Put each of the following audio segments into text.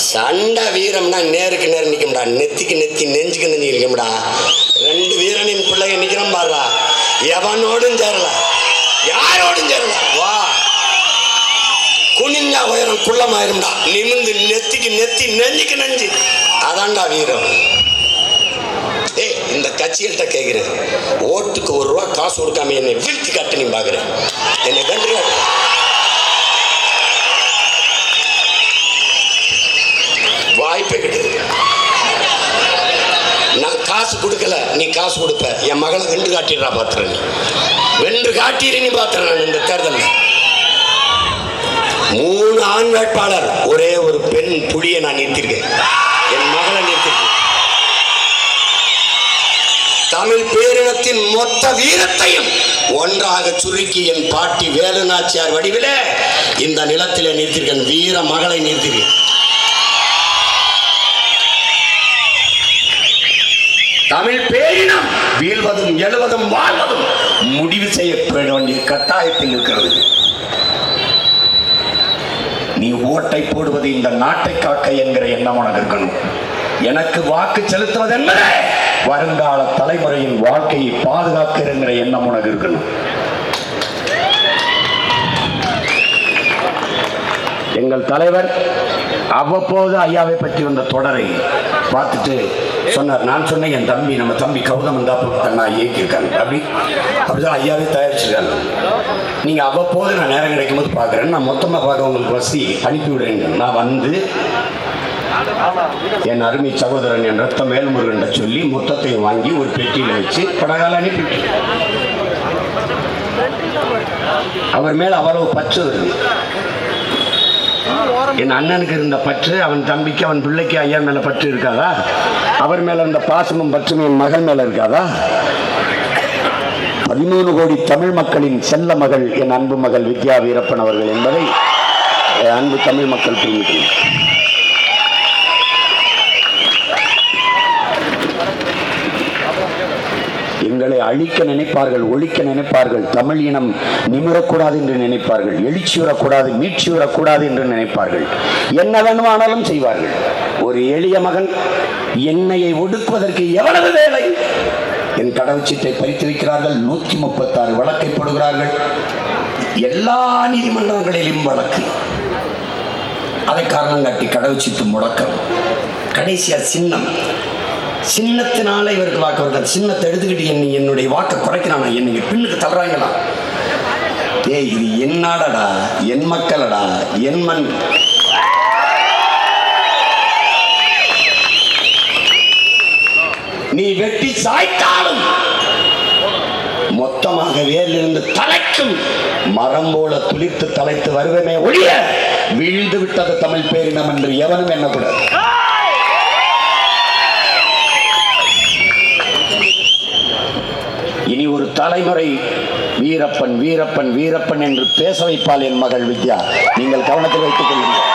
சண்டை வீரம்னா நேருக்கு நேர் நிற்கும்டா நெத்திக்கு நெத்தி நெஞ்சுக்கு நெஞ்சு நிற்கும்டா ரெண்டு வீரனின் பிள்ளைங்க நிற்கிறோம் பாருடா. எவனோடும் சேரல. யாரோடும் சேரல. வா. குனிஞ்சா உயரம் குள்ளமாயிரும்டா நிமிந்து நெத்திக்கு நெத்தி நெஞ்சுக்கு நெஞ்சு. அதான்டா வீரம். ஏய் இந்த கட்சிகள்கிட்ட கேட்குறேன் ஓட்டுக்கு ஒரு ரூபா காசு கொடுக்காம என்னை வீழ்த்தி கட்டு நீ பார்க்குறேன் என்னை கண்டு வாய்ப்பே கிடையாது நான் காசு கொடுக்கல நீ காசு கொடுப்ப. என் மகளை வென்று காட்டிடுறா பாத்திர நீ. வென்று காட்டிடு நீ பாத்திர நான் இந்த தேர்தலில். மூணு ஆண் வேட்பாளர் ஒரே ஒரு பெண் புலியை நான் நிறுத்திருக்கேன். என் மகளை நிறுத்திருக்கேன். தமிழ் பேரினத்தின் மொத்த வீரத்தையும் ஒன்றாக சுருக்கி என் பாட்டி வேலுநாச்சியார் வடிவிலே இந்த நிலத்திலே நிறுத்திருக்கேன். வீர மகளை நிறுத்திருக்கேன். தமிழ் பேரினம் வீழ்வதும் எழுவதும் வாழ்வதும் முடிவு செய்யப்பட வேண்டிய கட்டாயத்தில் இருக்கிறது. நீ ஓட்டை போடுவது இந்த நாட்டை காக்க என்கிற எண்ணம் உனக்கு இருக்கணும். எனக்கு வாக்கு செலுத்துவது என்பது வருங்கால தலைமுறையின் வாழ்க்கையை பாதுகாக்கிற எண்ணம் உனக்கு இருக்கணும். எங்கள் தலைவர் அவ்வப்போது ஐயாவை பற்றி வந்த தொடரை பார்த்துட்டு சொன்னார் நான் சொன்னேன் என் தம்பி நம்ம தம்பி கௌதம் தான் அண்ணா இயக்கியிருக்காங்க அப்படி அப்படிதான் ஐயாவே தயாரிச்சிருக்காங்க நீங்கள் அவ்வப்போது நான் நேரம் கிடைக்கும் போது பார்க்குறேன். நான் மொத்தமாக பார்க்க உங்களுக்கு வசதி அனுப்பி விடுறேங்க நான் வந்து என் அருமை சகோதரன் என் ரத்த மேல்முருகன் சொல்லி மொத்தத்தை வாங்கி ஒரு பெட்டியில் வச்சு படகால அனுப்பிட்டு அவர் மேல அவ்வளவு பற்று வருது. என் அண்ணனுக்கு இருந்த பற்று அவன் தம்பிக்கு அவன் பிள்ளைக்கு ஐயா மேல பற்று இருக்காதா? அவர் மேல இருந்த பாசமும் பற்றும் என் மகன் மேல இருக்காதா? பதிமூணு கோடி தமிழ் மக்களின் செல்ல மகள் என் அன்பு மகள் வித்யா வீரப்பன் அவர்கள் என்பதை அன்பு தமிழ் மக்கள் புரிஞ்சுக்கணும் எங்களை அழிக்க நினைப்பார்கள் ஒழிக்க நினைப்பார்கள். தமிழ் இனம் நிமிரக்கூடாது என்று நினைப்பார்கள். எழுச்சி வரக்கூடாது மீட்சி வரக்கூடாது என்று நினைப்பார்கள். என்ன வேணுமானாலும் செய்வார்கள். ஒரு எளிய மகன் என்னையை ஒடுக்குவதற்கு எவ்வளவு வேலை? என் கடவுச்சீட்டை பறித்து வைக்கிறார்கள் நூற்றி முப்பத்தாறு வழக்கை போடுகிறார்கள். எல்லா நீதிமன்றங்களிலும் வழக்கு. அதை காரணம் காட்டி கடவுச்சீட்டு முடக்கம். கடைசியா சின்னம். சின்னத்தினால இவருக்கு வாக்கு வருது சின்னத்தை எடுத்துக்கிட்டு என்னை என்னுடைய வாக்கை குறைக்கிறானா? என்னை பின்னுக்கு தள்ளுறாங்களா? ஏய் இது என்னடா என் மக்களடா என் மண். நீ வெட்டி சாய்த்தாலும் மொத்தமாக வேலிருந்து தலைக்கும் மரம் போல துளித்து தலைத்து வருவமே ஒழிய வீழ்ந்து விட்டது தமிழ் பேரினம் என்று எவனும் எண்ணக்கூடாது. இனி ஒரு தலைமுறை வீரப்பன் வீரப்பன் வீரப்பன் என்று பேச வைப்பாள் என் மகள் வித்யா. நீங்கள் கவனத்தில் வைத்துக் கொள்ளுங்கள்.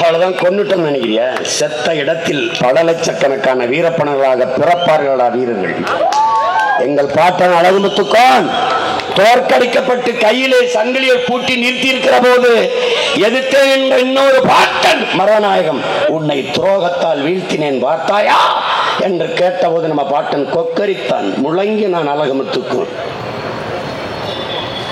அவ்வளவுதான் கொண்டுட்டோம் நினைக்கிறியா? செத்த இடத்தில் பல லட்சக்கணக்கான வீரப்பனர்களாக பிறப்பார்களா வீரர்கள்? எங்கள் பாட்டன் அழகுமுத்துக்கான் தோற்கடிக்கப்பட்டு கையிலே சங்கிலியை பூட்டி நிறுத்தி இருக்கிற போது எதிர்த்தேன் என்ற இன்னொரு பாட்டன் மரநாயகம் உன்னை துரோகத்தால் வீழ்த்தினேன் பார்த்தாயா என்று கேட்டபோது நம்ம பாட்டன் கொக்கரித்தான். முழங்கி நான் அழகுமுத்துக்கும்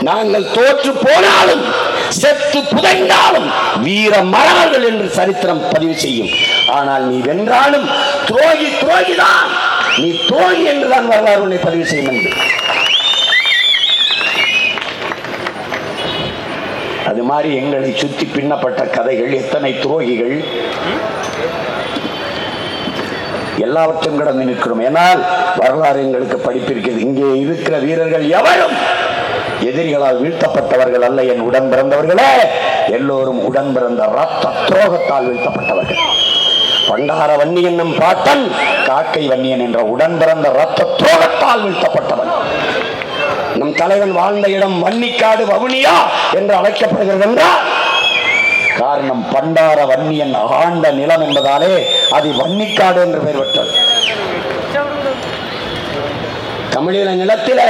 நாங்கள் தோற்று போனாலும் செத்து புதைந்தாலும் வீர மரவர்கள் என்று சரித்திரம் பதிவு செய்யும். ஆனால் நீ வென்றாலும் துரோகி துரோகிதான். நீ துரோகி என்றுதான் வரலாறு உன்னை பதிவு செய்யும் என்று. அது மாதிரி எங்களை சுத்தி பின்னப்பட்ட கதைகள் எத்தனை துரோகிகள்? எல்லாவற்றையும் கடந்து நிற்கிறோம். ஏனால் வரலாறு எங்களுக்கு படிப்பிருக்கிறது இங்கே இருக்கிற வீரர்கள் எவரும் எதிரிகளால் வீழ்த்தப்பட்டவர்கள் அல்ல. என் உடன் பிறந்தவர்களே எல்லோரும் உடன் பிறந்த ரத்த துரோகத்தால் வீழ்த்தப்பட்டவர்கள். பண்டார வன்னி என்னும் பாட்டன் காக்கை வன்னியன் என்ற உடன் பிறந்த ரத்த துரோகத்தால் வீழ்த்தப்பட்டவன். நம் தலைவன் வாழ்ந்த இடம் வன்னிக்காடு வவுனியா என்று அழைக்கப்படுகிறது என்றால் காரணம் பண்டார வன்னியன் ஆண்ட நிலம் என்பதாலே அது வன்னிக்காடு என்று பெயர் பெற்றது. தமிழீழ நிலத்திலே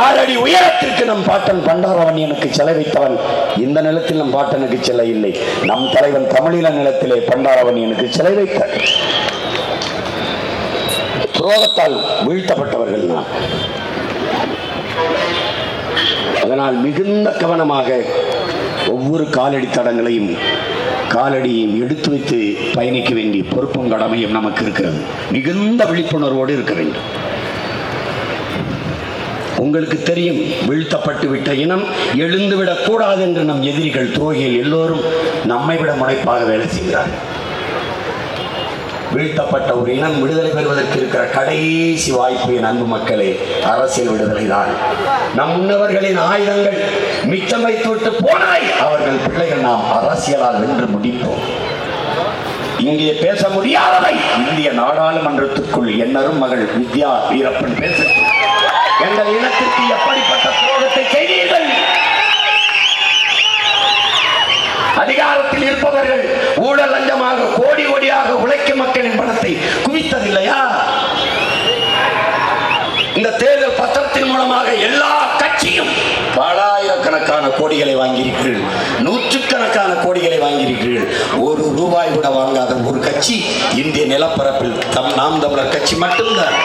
ஆறடி உயரத்திற்கு நம் பாட்டன் பண்டாரவன்யனுக்கு சிலை வைத்தவன் இந்த நிலத்தில் நம் பாட்டனுக்கு சிலை இல்லை. நம் தலைவன் தமிழீழ நிலத்திலே பண்டாரவன்யனுக்கு சிலை வைத்தார். துரோகத்தால் வீழ்த்தப்பட்டவர்கள் நாம். அதனால் மிகுந்த கவனமாக ஒவ்வொரு காலடி தடங்களையும் காலடியையும் எடுத்து வைத்து பயணிக்க வேண்டிய பொறுப்பும் கடமையும் நமக்கு இருக்கிறது. மிகுந்த விழிப்புணர்வோடு இருக்க வேண்டும். உங்களுக்கு தெரியும் வீழ்த்தப்பட்டு விட்ட இனம் எழுந்துவிடக் கூடாது என்று நம் எதிரிகள் துரோகிகள் எல்லோரும் நம்மை விட முனைப்பாக வேலை செய்கிறார்கள். வீழ்த்தப்பட்ட ஒரு இனம் விடுதலை பெறுவதற்கு இருக்கிற கடைசி வாய்ப்பு என் அன்பு மக்களே அரசியல் விடுதலை தான். நம் முன்னவர்களின் ஆயுதங்கள் மிச்சம் வைத்து விட்டு போனாய். அவர்கள் பிள்ளைகள் நாம் அரசியலால் வென்று முடிப்போம் இங்கே பேச முடியாதவை இந்திய நாடாளுமன்றத்துக்குள் என்னரும் மகள் வித்யா வீரப்பன் பேச எங்கள் இனத்திற்கு எப்படிப்பட்ட துரோகத்தை செய்தீர்கள் அதிகாரத்தில் இருப்பவர்கள் ஊழல் லஞ்சமாக கோடி கோடியாக உழைக்கும் மக்களின் பணத்தை குவித்ததில்லையா? இந்த தேர்தல் பத்திரத்தின் மூலமாக எல்லா கட்சியும் பலாயிரக்கணக்கான கோடிகளை வாங்கியிருக்கிறீர்கள். நூற்றுக்கணக்கான கோடிகளை வாங்கியிருக்கிறீர்கள். ஒரு ரூபாய் கூட வாங்காத ஒரு கட்சி இந்திய நிலப்பரப்பில் தம் நாம் தமிழர் கட்சி மட்டும்தான்.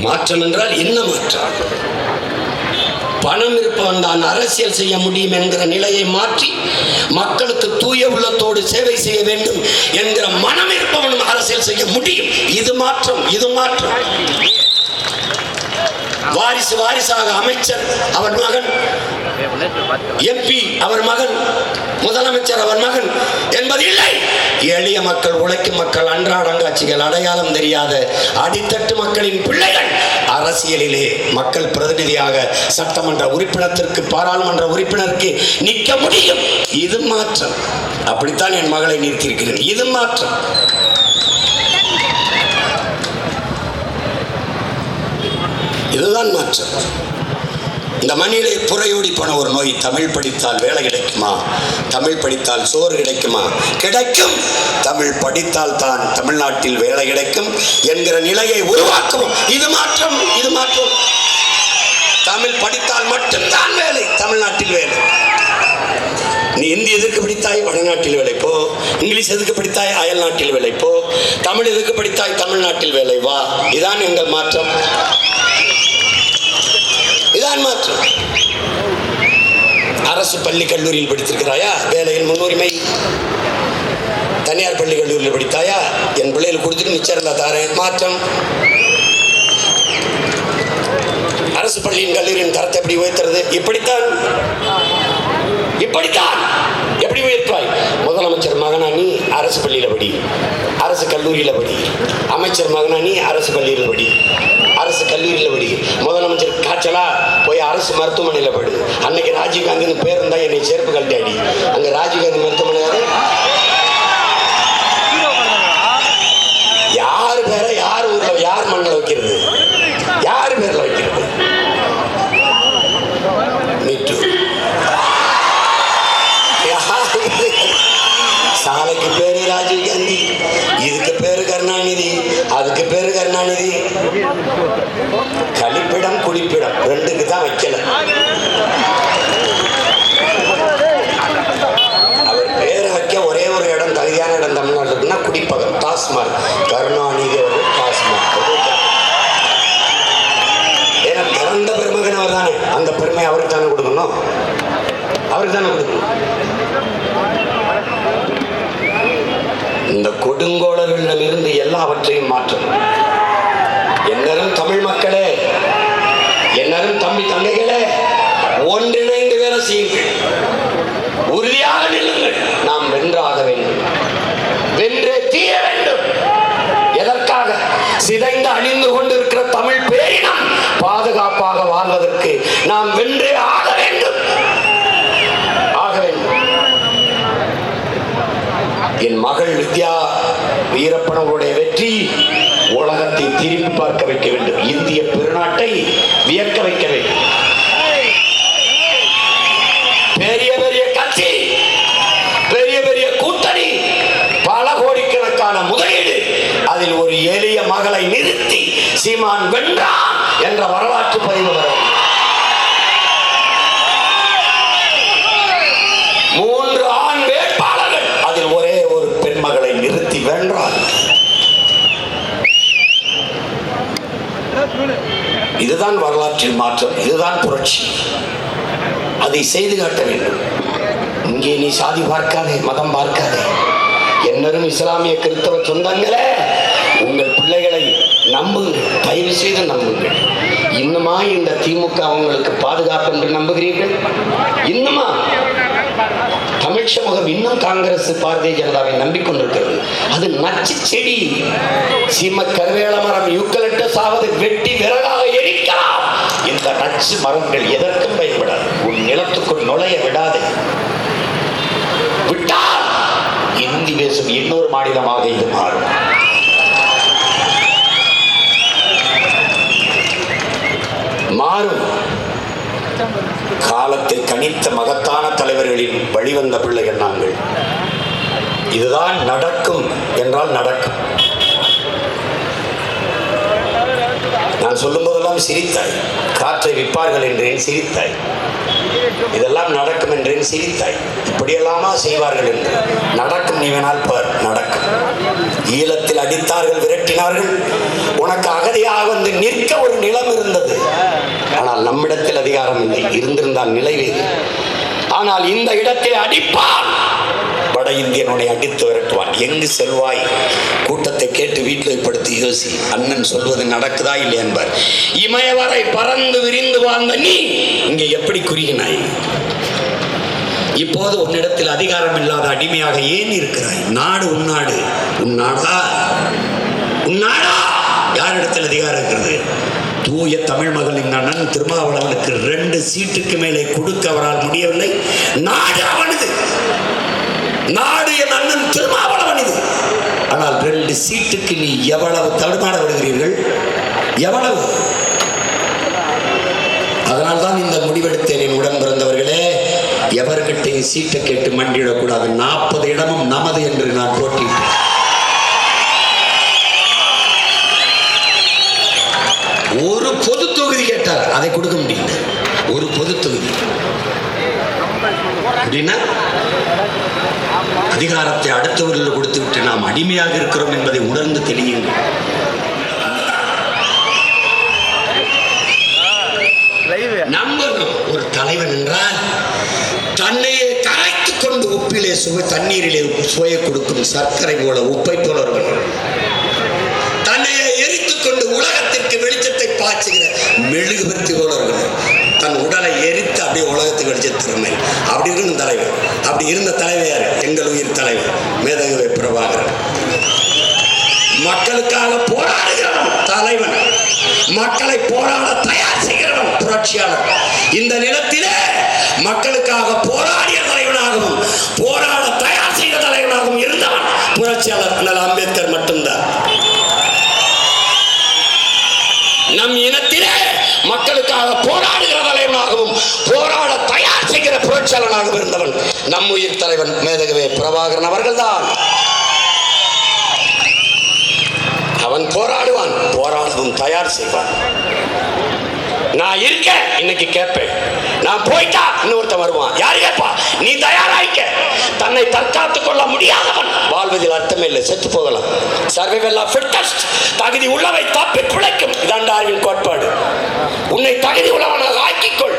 மாற்றம் என்றால் என்ன மாற்றம்? பணம் இருப்பவன் தான் அரசியல் செய்ய முடியும் என்கிற நிலையை மாற்றி மக்களுக்கு தூய உள்ளத்தோடு சேவை செய்ய வேண்டும் என்கிற மனம் இருப்பவனும் அரசியல் செய்ய முடியும். இது மாற்றம் இது மாற்றம். வாரிசு வாரிசாக அமைச்சர் அவன் மகன் எம்பி அவர் மகன். முதலமைச்சர் அவர் மகன் என்பது இல்லை. எளிய மக்கள் உழைக்கும் மக்கள் அன்றாடங்காட்சிகள் அடையாளம் தெரியாத அடித்தட்டு மக்களின் பிள்ளைகள். அரசியலிலே மக்கள் பிரதிநிதியாக சட்டமன்ற உறுப்பினத்திற்கு பாராளுமன்ற உறுப்பினருக்கு நிற்க முடியும். இது மாற்றம். அப்படித்தான் என் மகளை நிறுத்தியிருக்கிறேன். இது மாற்றம். இதுதான் மாற்றம். இந்த மண்ணிலே புறையோடி போன ஒரு நோய் தமிழ் படித்தால் வேலை கிடைக்குமா? தமிழ் படித்தால் சோறு கிடைக்குமா? கிடைக்கும். தமிழ் படித்தால் தான் தமிழ்நாட்டில் வேலை கிடைக்கும் என்கிற நிலையை உருவாக்கும் இது மாற்றம் இது மாற்றம். தமிழ் படித்தால் மட்டும்தான் வேலை தமிழ்நாட்டில் வேலை. நீ இந்தி எதுக்கு படித்தாய்? வடநாட்டில் வேலை இங்கிலீஷ் எதுக்கு படித்தாய்? அயல்நாட்டில் வேலைப்போ தமிழ் எதுக்கு படித்தாய்? தமிழ்நாட்டில் வேலை வா. இதான் எங்கள் மாற்றம். தான் மாற்றம். அரசு பள்ளி கல்லூரியில் படித்திருக்கிறாயா? வேலையில் முன்னுரிமை. தனியார் பள்ளி கல்லூரியில் படித்தாயா? என் பிள்ளைகள் கொடுத்துட்டு மிச்சம் இருந்தா தாரேன். மாற்றம். அரசு பள்ளியின் கல்லூரியின் தரத்தை எப்படி உயர்த்துறது? இப்படித்தான். இப்படித்தான். எப்படி உயர்த்துவாய்? முதலமைச்சர் மகனா நீ? அரசு பள்ளியில் படி. அரசு கல்லூரியில் படி. அமைச்சர் மகனா நீ? அரசு பள்ளியில் படி. அரசு கல்லூரியில் படி. முதலமைச்சர் காய்ச்சலா? அரசு மருத்துவமனையில படு அன்னைக்கு ராஜீவ்காந்தின்னு பேர் இருந்தால் என்னை சேர்ப்பு கழட்டாடி அங்க ராஜீவ்காந்தி மருத்துவமனை யாரு? யார் பேரை யார் ஊர்ல யார் மண்ணில் வைக்கிறது யார் பேர்ல வைக்கிறது Me too. சாலைக்கு பேரு ராஜீவ் காந்தி இதுக்கு பேரு கருணாநிதி அதுக்கு பேரு கழிப்பிடம் குடிப்பிடம் ரெண்டுக்கு தான் வைக்கல. அவர் பேரை வைக்க ஒரே ஒரு இடம் தகுதியான இடம் தமிழ்நாட்டில் குடிப்பகம் டாஸ்மாக். கருணாநிதி அவர்கள் டாஸ்மாக். ஏன்னா திறந்த பெருமகன் அவர் தானே. அந்த பெருமை அவருக்கு தானே கொடுக்கணும். அவருக்கு தானே கொடுக்கணும். இந்த கொடுங்கோளர்களிடமிருந்து எல்லாவற்றையும் மாற்றணும். என்னரும் தமிழ் மக்களே என்னரும் தம்பி தங்கைகளே ஒன்றிணைந்து வேலை செய்யுங்கள். உறுதியாக நில்லுங்கள். நாம் வென்றாக பார்க்க வைக்க வேண்டும். இந்திய பெரு வியக்க வைக்க வேண்டும் பெரிய பெரிய கட்சி பெரிய பெரிய கூட்டணி பல கோடி என்ற வரலாற்று பதிவு வர வேண்டும். மூன்று ஆண் வேட்பாளர்கள் அதில் ஒரே ஒரு பெண் மகளை நிறுத்தி வென்றார் இதுதான் வரலாற்றில் மாற்றம். இதுதான் புரட்சி. அதை செய்து காட்ட வேண்டும். இங்கே நீ சாதி பார்க்காதே மதம் பார்க்காதே. என்னரும் இஸ்லாமிய கிறிஸ்தவ சொந்தங்களே உங்கள் பிள்ளைகளை நம்புங்கள் தயவு செய்து நம்புங்கள். இன்னுமா இந்த திமுக உங்களுக்கு பாதுகாப்பு என்று நம்புகிறீர்கள்? இன்னுமா? பிரத்யட்ச முகம் இன்னும் காங்கிரஸ் பாரதிய ஜனதாவை நம்பிக்கொண்டிருக்கிறது. அது நச்சு செடி. சீம கருவேல மரம் யூக்கலட்டஸ் ஆவது வெட்டி விரலாக எரிக்கலாம். இந்த நச்சு மரங்கள் எதற்கும் பயன்படாது. உன் நிலத்துக்குள் நுழைய விடாதே. விட்டால் இந்தி பேசும் இன்னொரு மாநிலமாக இது மாறும். மாறும். காலத்தை கணித்த மகத்தான தலைவர்களின் வழிவந்த பிள்ளைகள் நாங்கள். இதுதான் நடக்கும் என்றால் நடக்கும். நான் சொல்லும் போதெல்லாம் சிரித்தாய். காற்றை விற்பார்கள் என்றேன் சிரித்தாய். இதெல்லாம் நடக்கும் என்றேன் சிரித்தாய். இப்படியெல்லாமா செய்வார்கள் என்று. நடக்கும் நீ வேணால் பார் நடக்கும். ஈழத்தில் அடித்தார்கள் விரட்டினார்கள். உனக்கு அகதியாக வந்து நிற்க ஒரு நிலம் இருந்தது. ஆனால் நம்மிடத்தில் அதிகாரம் இல்லை. இருந்திருந்தால் நிலைவேறு. ஆனால் இந்த இடத்தில் அடிப்பான். வட இந்தியனுடைய அடித்து விரட்டுவான். எங்கு செல்வாய்? கூட்டத்தை கேட்டு வீட்டில் படுத்து யோசி. அண்ணன் சொல்வது நடக்குதா இல்லை என்பார். இமயவரை பறந்து விரிந்து வாழ்ந்த நீ இங்கே எப்படி குறுகினாய்? இப்போது உன்னிடத்தில் அதிகாரம் இல்லாத அடிமையாக ஏன் இருக்கிறாய்? நாடு. உன் நாடு? உன் நாடா? யாரிடத்தில் அதிகாரம் இருக்கிறது? தூய தமிழ் மகளின் அண்ணன் திருமாவளவனுக்கு ரெண்டு சீட்டுக்கு மேலே கொடுக்க அவரால் முடியவில்லை. நாடு அவனது. நாடு என் அண்ணன் திருமாவளவன் இது. ஆனால் ரெண்டு சீட்டுக்கு நீ எவ்வளவு தடுமாற விடுகிறீர்கள்? எவ்வளவு? அதனால்தான் இந்த முடிவெடுத்தேன் என் உடன் பிறந்தவர்களே. எவர்கிட்டையும் சீட்டை கேட்டு மண்டிடக்கூடாது நாற்பது இடமும் நமது என்று நான் போட்டியிட்டேன் ஒரு பொது தொகுதி கேட்டார் அதை கொடுக்க முடியல ஒரு பொது தொகுதி அப்படின்னா அதிகாரத்தை அடுத்தவர்கள் கொடுத்து விட்டு நாம் அடிமையாக இருக்கிறோம் என்பதை உணர்ந்து தெளியுங்கள். நம்பணும் ஒரு தலைவன் என்றால் தன்னையே கரைத்துக் கொண்டு உப்பிலே சுவை தண்ணீரிலே சுவையை கொடுக்கும் சர்க்கரை போல உப்பை போல இருக்கணும் தன்னையே எரித்துக் கொண்டு உலகத்திற்கு வெளிச்சத்தை பாய்ச்சுகிற மெழுகுபத்தி போல தன் உடலை எரித்து அப்படியே உலகத்துக்கு அடிச்ச திறமை. அப்படி இருக்கணும் தலைவர். அப்படி இருந்த தலைவர் எங்கள் உயிர் தலைவர் மேதகவை பிரபாகரன். மக்களுக்காக போராடுகிறவன் தலைவன். மக்களை போராட தயார் செய்கிறவன் புரட்சியாளர். இந்த நிலத்திலே மக்களுக்காக போராடிய தலைவனாகவும் போராட தயார் செய்த தலைவனாகவும் இருந்தவன் புரட்சியாளர் அண்ணல் அம்பேத்கர் மட்டும்தான் நம் இனத்திலே மக்களுக்காக போராடுகிற தலைவனாகவும் போராட தயார் செய்கிற புரட்சியாளனாக இருந்தவன் நம் உயிர் தலைவன் மேதகவே பிரபாகரன் அவர்கள்தான். அவன் போராடுவான் போராடவும் தயார் செய்வான். நான் இருக்கேன் இன்னைக்கு கேட்பேன். நான் போயிட்டா இன்னொருத்தன் வருவான். யார் கேட்பா? நீ தயாராயிக்க. தன்னை தற்காத்துக் கொள்ள முடியாதவன். வாழ்வதில் அர்த்தமே இல்லை செத்து போகலாம். சர்வைவல் ஆஃப் ஃபிட்டஸ்ட் தகுதி உள்ளவை தப்பி பிழைக்கும். இதான் டார்வின் கோட்பாடு. உன்னை தகுதி உள்ளவனாக ஆக்கிக்கொள்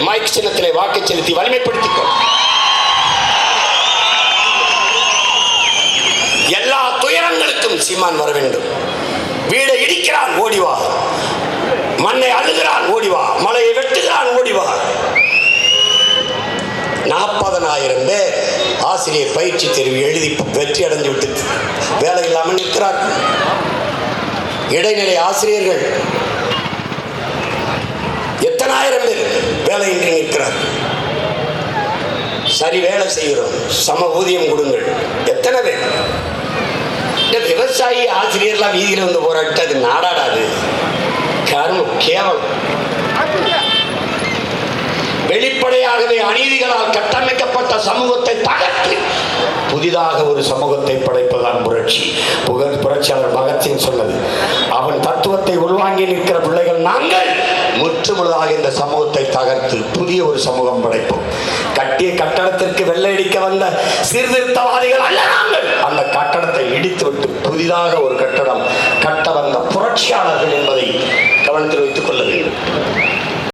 மைக் சின்னத்திலே வாக்கு செலுத்தி வலிமைப்படுத்திக்கொள் எல்லா துயரங்களுக்கும் சீமான் வர வேண்டும். வீடை இடிக்கிறான் ஓடிவா மண்ணை அழுகிறான் ஓடிவா மலையை வெட்டுகிறான் ஓடிவா நாற்பதனாயிரம் பேர் ஆசிரியர் பயிற்சி தெரிவு எழுதி வெற்றி அடைஞ்சு விட்டு வேலை இல்லாமல் நிற்கிறார்கள். இடைநிலை ஆசிரியர்கள் எத்தனாயிரம் பேர்? வேலை இன்றி நிற்கிறார் சரி வேலை செய்கிறோம். சம ஊதியம் கொடுங்கள். எத்தனை பேர்? இந்த விவசாயி ஆசிரியர்லாம் வீதியில் வந்து போராட்டு அது நாடாடாது கரும் கேவலம். வெளிப்படையாகவே அநீதிகளால் கட்டமைக்கப்பட்ட சமூகத்தை தகர்த்து புதிதாக ஒரு சமூகத்தை படைப்பதுதான் புரட்சி. புகழ் புரட்சியாளர் பகத்சிங் சொன்னது. அவன் தத்துவத்தை உள்வாங்கி நிற்கிற பிள்ளைகள் நாங்கள். முற்றுமுழுதாக இந்த சமூகத்தை தகர்த்து புதிய ஒரு சமூகம் படைப்போம். கட்டிய கட்டடத்திற்கு வெள்ளையடிக்க வந்த சீர்திருத்தவாதிகள் அல்ல நாங்கள். அந்த கட்டடத்தை இடித்து விட்டு புதிதாக ஒரு கட்டடம் கட்ட வந்த புரட்சியாளர்கள் என்பதை கவனத்தில் வைத்துக் கொள்ள வேண்டும்.